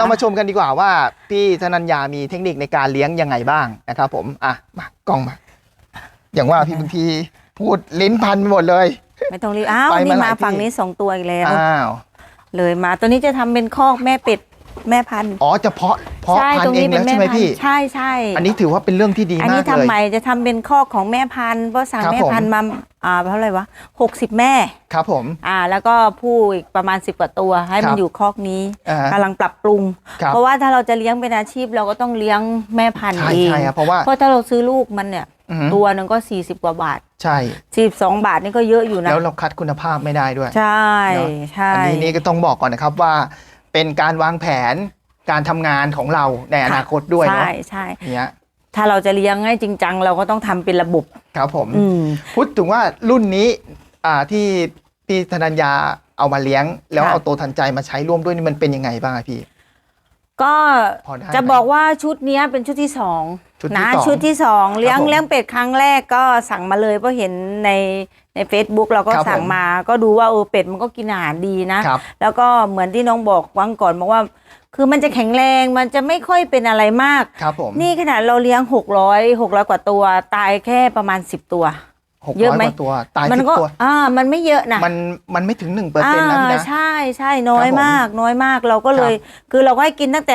เรามาชมกันดีกว่าว่าพี่ธนัญญามีเทคนิคในการเลี้ยงยังไงบ้างนะครับ ผมอะมากล้องมา อย่างว่าพี่บางทีพูดลิ้นพันไปหมดเลย ไม่ต้องรีบอ้าวไปมานี่หลายมาที่ ฝั่งนี้สองตัวอีกแล้ว อ้าวเลยมาตัวนี้จะทำเป็นคอกแม่เป็ดแม่พันธุ์ อ๋อจะเพาะเพาะใช่พันตรงธุ์เองนี้เป็แล้วนแม่ใช่ไหมพันพี่ ธุ์ใช่ใช่อันนี้ถือว่าเป็นเรื่องที่ดีอันมานี้กทำเลย ใหม่จะทำเป็นคอกของแม่พันธุ์เพราะสั่งครับแม่พันธุ์มาอ่าเท่าไหร่วะหกสิบแม่ ครับผม อ่า แล้วก็ผู้อีกประมาณสิบกว่าตัวให้ครัมันบอยู่คอกนี้อ่าฮะกำลังปรับปรุง ครับ เพราะว่าถ้าเราจะเลี้ยงเป็นอาชีพเราก็ต้องเลี้ยงแม่พันธุ์ใช่เองใช่ครับเพราะว่า เพราะถ้าเราซื้อลูกมันเนี่ย อือหือตัวหนึ่งก็สี่สิบกว่าบาทใช่สี่สองบาทนี่ก็เยอะอยู่นะแล้วเราคัดคุณภาพไม่ได้ด้วย ใช่เนอะ ใช่ อันนี้นี่ก็ต้องบอกก่อนนะครับว่า เป็นการวางแผน การทำงานของเราในอนาคตด้วยเนาะใช่ใช่เนี่ยถ้าเราจะเลี้ยงให้จริงจังเราก็ต้องทำเป็นระบบ ครับผม อืม พูดถึงว่ารุ่นนี้อ่าที่พี่ธนัญญาเอามาเลี้ยง แล้วค่ะ เอาตัวทันใจมาใช้ร่วมด้วยนี่มันเป็นยังไงบ้างอะพี่ ก็พอได้ไหมจะบอกว่าชุดเนี้ยเป็นชุดที่สองชุดที่นะสองชุดที่สองเลี้ยงผม เลี้ยงเป็ดครั้งแรกก็สั่งมาเลยเพราะเห็นในใน Facebook เราก็ครับสั่งผมมา ก็ดูว่าเออเป็ดมันก็กินอาหารดีนะ ครับ แล้วก็เหมือนที่น้องบอกวังก่อนบอกว่า คือมันจะแข็งแรงมันจะไม่ค่อยเป็นอะไรมาก ครับผมนี่ขนาดเราเลี้ยง 600 600 กว่าตัว ตายแค่ประมาณ 10 ตัว หกเยอะร้อยไหม กว่าตัวตายมัสิบก็ตัว อ่ามันไม่เยอะนะมันมันไม่ถึงหนึ่งเปอร์เซ็นต์นะพี่อ่านะ ใช่ใช่น้อยครับผมมาก น้อยมากเราก็เลย คือเราก็ให้กินตั้งแต่